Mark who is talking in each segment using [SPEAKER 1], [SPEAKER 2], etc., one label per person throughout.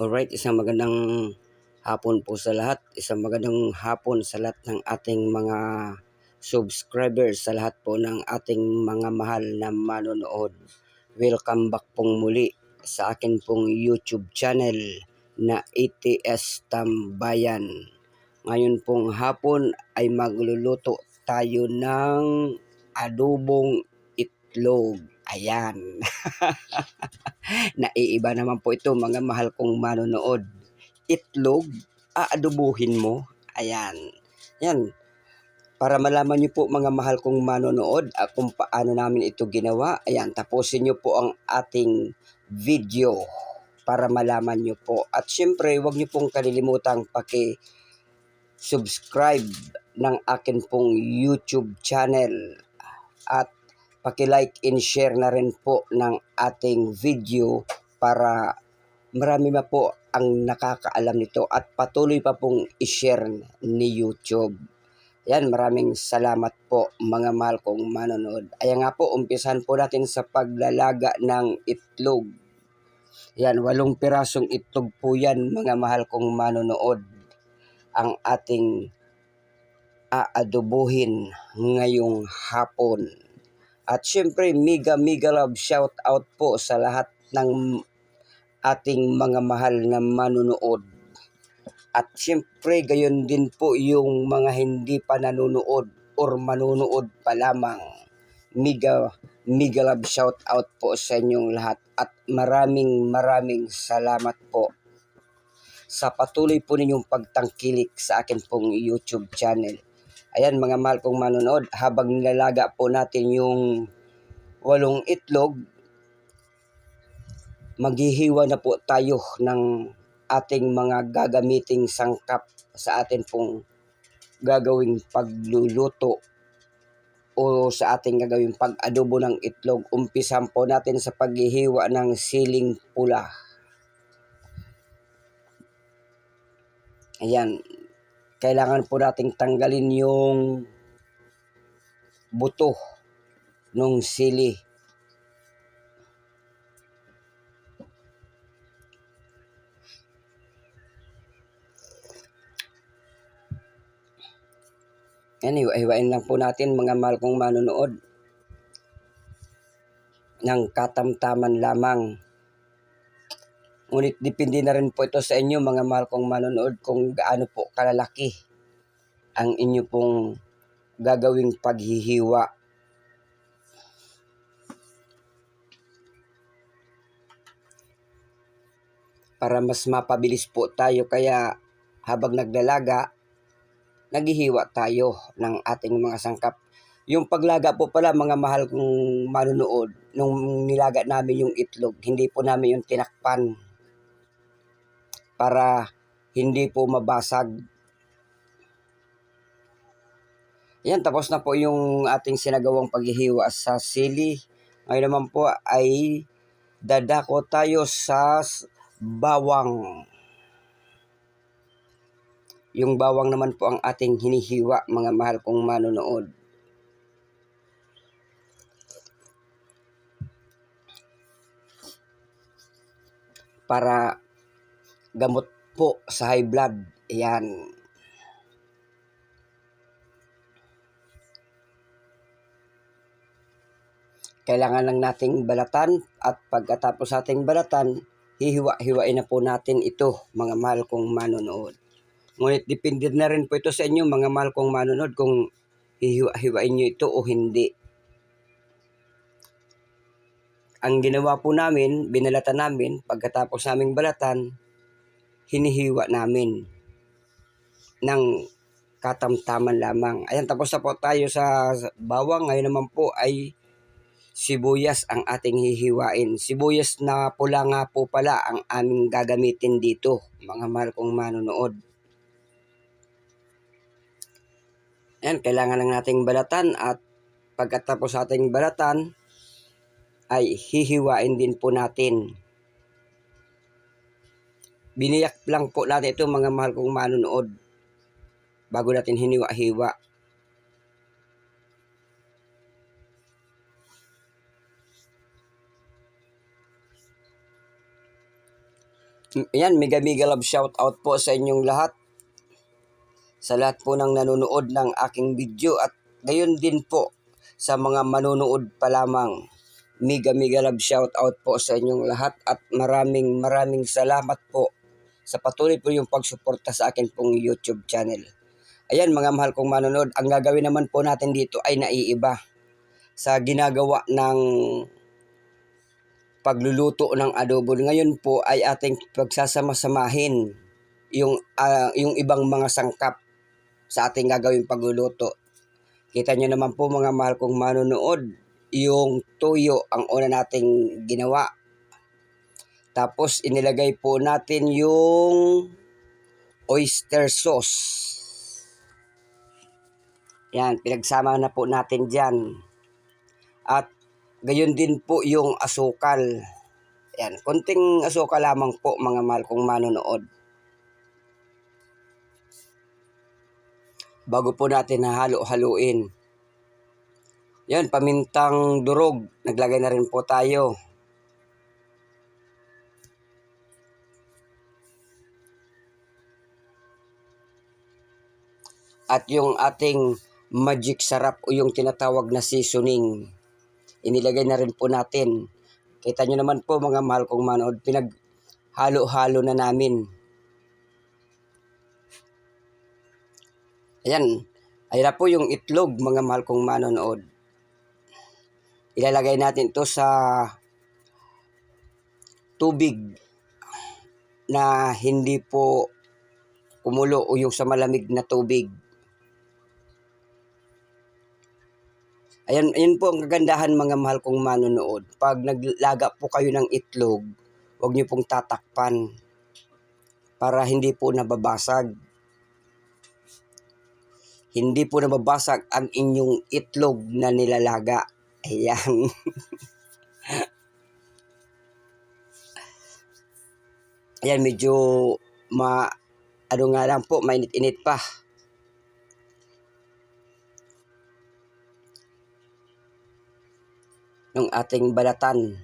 [SPEAKER 1] Alright, isang magandang hapon po sa lahat. Isang magandang hapon sa lahat ng ating mga subscribers, sa lahat po ng ating mga mahal na manonood. Welcome back pong muli sa akin pong YouTube channel na ATS Tambayan. Ngayon pong hapon ay magluluto tayo ng adobong itlog. Ayan. Naiiba naman po ito mga mahal kong manonood. Itlog, aadobuhin mo. Ayan. Yan. Para malaman niyo po mga mahal kong manonood at kung paano namin ito ginawa. Ayan, tapusin niyo po ang ating video para malaman niyo po. At syempre, huwag niyo pong kalilimutang paki subscribe ng akin pong YouTube channel at paki-like and share na rin po ng ating video para marami ma po ang nakakaalam nito at patuloy pa pong i-share ni YouTube. Yan, maraming salamat po mga mahal kong manonood. Ayan nga po, umpisan po natin sa paglalaga ng itlog. Yan, walong pirasong itlog po yan mga mahal kong manonood. Ang ating aadobohin ngayong hapon. At syempre, mega mega love shout out po sa lahat ng ating mga mahal na manunood. At syempre, gayon din po yung mga hindi pa nanonood or manunood pa lamang. Mega mega love shout out po sa inyong lahat. At maraming maraming salamat po sa patuloy po ninyong pagtangkilik sa akin pong YouTube channel. Ayan mga mahal kong manonood, habang nilalaga po natin yung walong itlog, maghihiwa na po tayo ng ating mga gagamiting sangkap sa atin pong gagawing pagluluto o sa ating gagawing pag-adobo ng itlog. Umpisan po natin sa paghihiwa ng siling pula. Ayan, kailangan po nating tanggalin yung buto ng sili. Yan, hiwa-hiwain lang po natin mga mahal kong manonood ng katamtaman lamang. Ngunit depende na rin po ito sa inyo mga mahal kong manonood kung gaano po kalalaki ang inyo pong gagawing paghihiwa. Para mas mapabilis po tayo kaya habang naglalaga, naghihiwa tayo ng ating mga sangkap. Yung paglaga po pala mga mahal kong manunood, nung nilaga namin yung itlog, hindi po namin yung tinakpan para hindi po mabasag. Yan, tapos na po yung ating sinagawang paghihiwa sa sili. Ngayon naman po ay dadako tayo sa bawang. Yung bawang naman po ang ating hinihiwa, mga mahal kong manonood. Para gamot po sa high blood. Ayan. Kailangan lang nating balatan at pagkatapos ating balatan, hihiwa-hiwain na po natin ito, mga mahal kong manonood. Ngunit depende na rin po ito sa inyo, mga mahal kong manonood, kung hihiwa-hiwain nyo ito o hindi. Ang ginawa po namin, binalatan namin, pagkatapos naming balatan, hinihiwa namin ng katamtaman lamang. Ayan, tapos na po tayo sa bawang. Ngayon naman po ay sibuyas ang ating hihiwain. Sibuyas na pula nga po pala ang aming gagamitin dito, mga mahal kong manonood. Ayan, kailangan lang nating balatan at pagkatapos ating balatan, ay hihiwain din po natin. Biniyak lang po natin ito mga mahal kong manonood bago natin hiniwa-hiwa. Ayan, mega mega love shout out po sa inyong lahat. Sa lahat po ng nanonood ng aking video at gayon din po sa mga manonood pa lamang. Mega mega love shout out po sa inyong lahat at maraming maraming salamat po sa patuloy po yung pagsuporta sa akin pong YouTube channel. Ayan mga mahal kong manonood, ang gagawin naman po natin dito ay naiiba sa ginagawa ng pagluluto ng adobo. Ngayon po ay ating pagsasama-samahin yung, ah, yung ibang mga sangkap sa ating gagawing pagluluto. Kita nyo naman po mga mahal kong manonood, yung tuyo ang una nating ginawa. Tapos inilagay po natin yung oyster sauce. Yan, pinagsama na po natin dyan. At gayon din po yung asukal. Yan, konting asukal lamang po mga mahal kong manonood. Bago po natin halo-haluin. Yan, pamintang durog. Naglagay na rin po tayo. At yung ating magic sarap o yung tinatawag na seasoning. Inilagay na rin po natin. Kita nyo naman po mga mahal kong manood, pinaghalo-halo na namin. Ayan, ayan na po yung itlog mga mahal kong manonood. Ilalagay natin to sa tubig na hindi po kumulo o yung sa malamig na tubig. Ayan, ayan po ang kagandahan mga mahal kong manonood. Pag naglaga po kayo ng itlog, huwag niyo pong tatakpan para hindi po nababasag. Hindi po nababasag ang inyong itlog na nilalaga. Ayan. Ayan, medyo ma ano nga lang po, mainit-init pa. Ng ating balatan.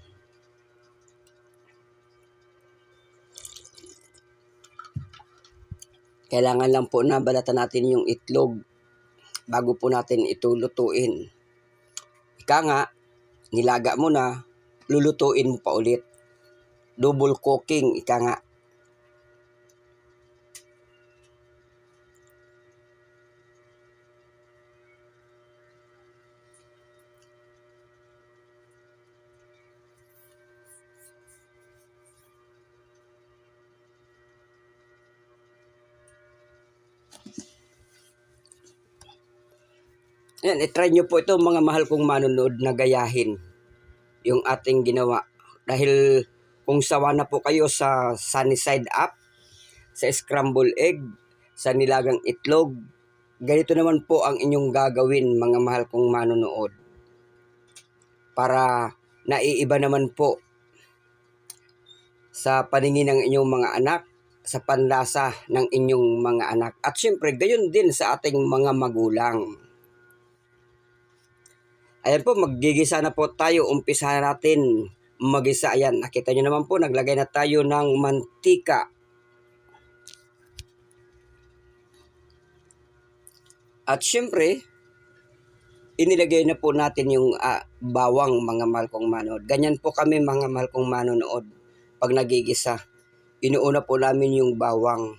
[SPEAKER 1] Kailangan lang po na balatan natin yung itlog bago po natin ito lutuin. Ika nga, nilaga mo na, lulutuin mo pa ulit. Double cooking, ika nga. Yan, itry nyo po ito mga mahal kong manonood na gayahin yung ating ginawa. Dahil kung sawa na po kayo sa sunny side up, sa scramble egg, sa nilagang itlog, ganito naman po ang inyong gagawin mga mahal kong manonood. Para naiiba naman po sa paningin ng inyong mga anak, sa panlasa ng inyong mga anak. At syempre, gayon din sa ating mga magulang. Ayan po, magigisa na po tayo. Umpisa natin magisa. Ayan, nakita nyo naman po, naglagay na tayo ng mantika. At syempre, inilagay na po natin yung uh, bawang mga mahal kong manood. Ganyan po kami mga mahal kong manonood pag nagigisa. Inuuna po namin yung bawang.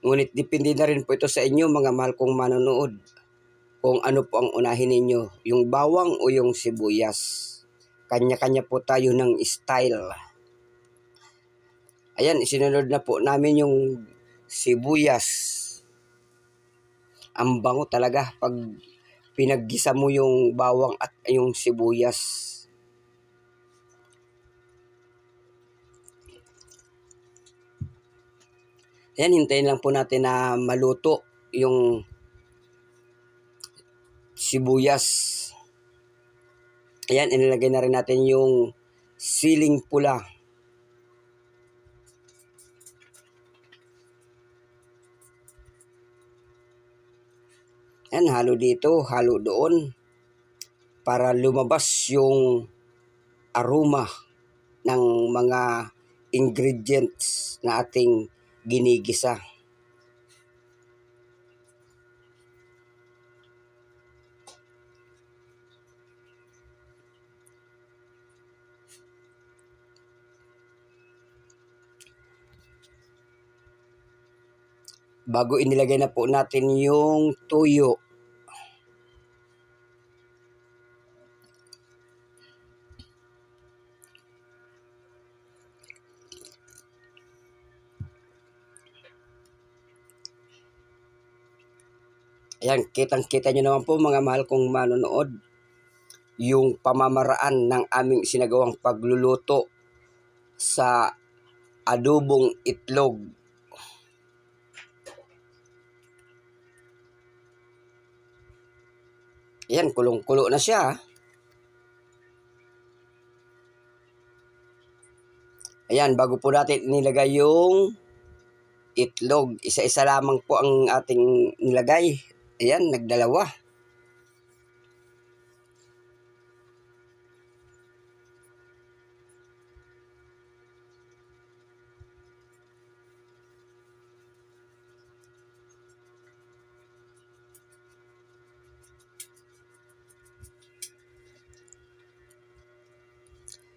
[SPEAKER 1] Ngunit depende na rin po ito sa inyo mga mahal kong manonood kung ano po ang unahin ninyo, yung bawang o yung sibuyas. Kanya-kanya po tayo ng style. Ayan, isinunod na po namin yung sibuyas. Ang bango talaga pag pinaggisa mo yung bawang at yung sibuyas. Ayan, hintayin lang po natin na maluto yung sibuyas. Ayan, inilagay na rin natin yung siling pula. Ayan, halo dito, halo doon. Para lumabas yung aroma ng mga ingredients na ating ginigisa. Bago inilagay na po natin yung tuyo. Ayan, kitang-kita nyo naman po mga mahal kong manonood yung pamamaraan ng aming sinagawang pagluluto sa adobong itlog. Ayan, kulong-kulo na siya. ah. Ayan, bago po natin nilagay yung itlog. Isa-isa lamang po ang ating nilagay. Ayan, nagdalawa.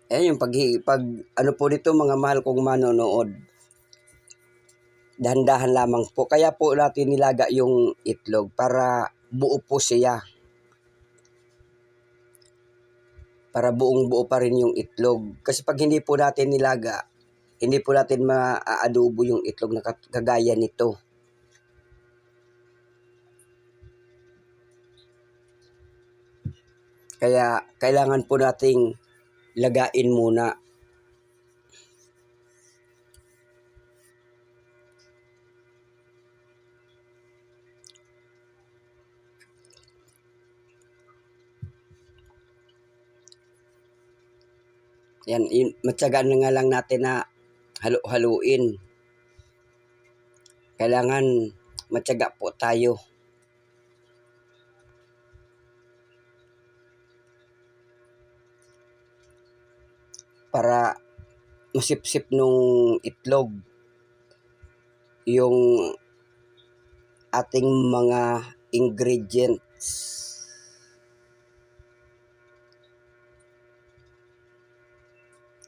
[SPEAKER 1] Ayan yung pag, pag ano po nito mga mahal kong manonood. Dahan-dahan lamang po. Kaya po natin nilaga yung itlog para buo po siya. Para buong buo pa rin yung itlog. Kasi pag hindi po natin nilaga, hindi po natin maaadobo yung itlog na kagaya nito. Kaya kailangan po nating lagain muna. Yan, matyagaan na nga lang natin na halo-haluin. Kailangan matyaga po tayo. Para masipsip nung itlog yung ating mga ingredients.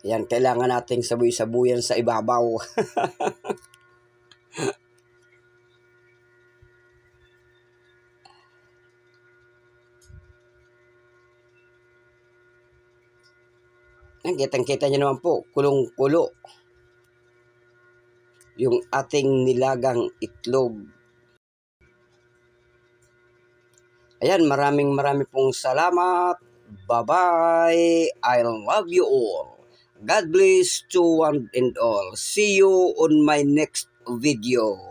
[SPEAKER 1] Yan, kailangan nating sabuy-sabuyan sa ibabaw. Yan, kitang-kita nyo naman po, kulong-kulo. Yung ating nilagang itlog. Ayan, maraming marami pong salamat. Bye-bye. I love you all. God bless to one and all. See you on my next video.